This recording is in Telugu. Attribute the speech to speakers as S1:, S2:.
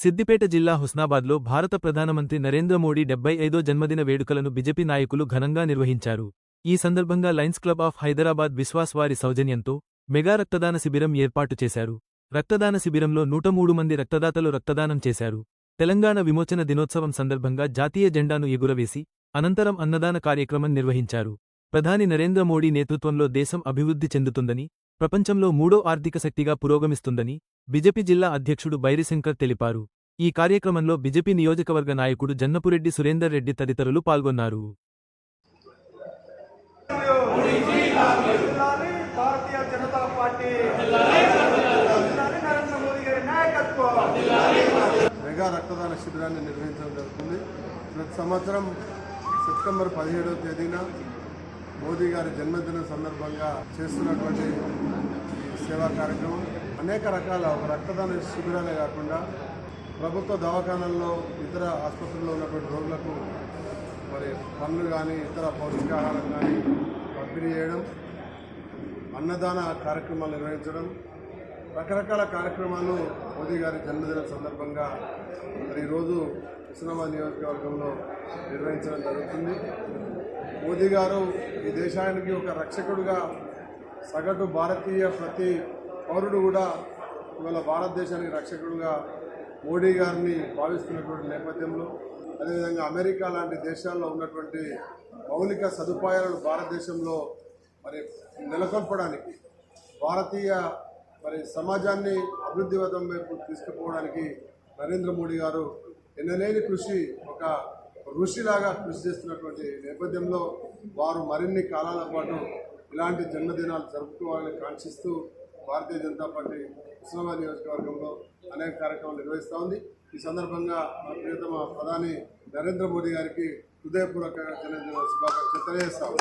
S1: సిద్దిపేట జిల్లా హుస్నాబాద్లో భారత ప్రధానమంత్రి నరేంద్ర మోడీ డెబ్బై ఐదో జన్మదిన వేడుకలను బిజెపి నాయకులు ఘనంగా నిర్వహించారు. ఈ సందర్భంగా Lions Club of Hyderabad Vishwas వారి సౌజన్యంతో మెగా రక్తదాన శిబిరం ఏర్పాటు చేశారు. రక్తదాన శిబిరంలో నూట మూడు మంది రక్తదాతలు రక్తదానం చేశారు. తెలంగాణ విమోచన దినోత్సవం సందర్భంగా జాతీయ జెండాను ఎగురవేసి అనంతరం అన్నదాన కార్యక్రమం నిర్వహించారు. ప్రధాని నరేంద్ర మోడీ నేతృత్వంలో దేశం అభివృద్ధి చెందుతుందని ప్రపంచంలో మూడో ఆర్థిక శక్తిగా పురోగమిస్తుందని బిజెపి జిల్లా అధ్యక్షుడు బైరిశంకర్ తెలిపారు. ఈ కార్యక్రమంలో బిజెపి నియోజకవర్గ నాయకుడు జన్నపురెడ్డి సురేందర్ రెడ్డి తదితరులు పాల్గొన్నారు.
S2: భారతీయ జనతా పార్టీ నరేంద్ర మోదీ గారి నాయకత్వం
S3: మెగా రక్తదాన శిబిరాన్ని నిర్వహించడం జరుగుతుంది. ప్రతి సంవత్సరం సెప్టెంబర్ పదిహేడవ తేదీన మోదీ గారి జన్మదిన సందర్భంగా చేస్తున్నటువంటి ఈ సేవా కార్యక్రమం అనేక రకాల ఒక రక్తదాన శిబిరాలే కాకుండా ప్రభుత్వ దవాఖానాల్లో ఇతర ఆసుపత్రుల్లో ఉన్నటువంటి రోగులకు మరి పండ్లు కానీ ఇతర పౌష్టికాహారం కానీ పంపిణీ చేయడం అన్నదాన కార్యక్రమాలు నిర్వహించడం రకరకాల కార్యక్రమాలు మోదీ గారి జన్మదిన సందర్భంగా మరి ఈరోజు హుస్నాబాద్ నియోజకవర్గంలో నిర్వహించడం జరుగుతుంది. మోదీ గారు ఈ దేశానికి ఒక రక్షకుడుగా సగటు భారతీయ ప్రతి పౌరుడు కూడా ఇవాళ భారతదేశానికి రక్షకుడుగా మోడీ గారిని భావిస్తున్నటువంటి నేపథ్యంలో అదేవిధంగా అమెరికా లాంటి దేశాల్లో ఉన్నటువంటి మౌలిక సదుపాయాలను భారతదేశంలో మరి నెలకొల్పడానికి భారతీయ మరి సమాజాన్ని అభివృద్ధి వైపు తీసుకుపోవడానికి నరేంద్ర మోడీ గారు ఎన్నలేని కృషి ఒక ఋషిలాగా కృషి చేస్తున్నటువంటి నేపథ్యంలో వారు మరిన్ని కాలాల పాటు ఇలాంటి జన్మదినాలు జరుపుకోవాలని కాంక్షిస్తూ భారతీయ జనతా పార్టీ ఇస్లామాబాద్ నియోజకవర్గంలో అనేక కార్యక్రమాలు నిర్వహిస్తూ ఉంది. ఈ సందర్భంగా మా ప్రియతమ ప్రధాని నరేంద్ర మోదీ గారికి హృదయపూర్వక జన్మదిన శుభాకాంక్షలు తెలియజేస్తాము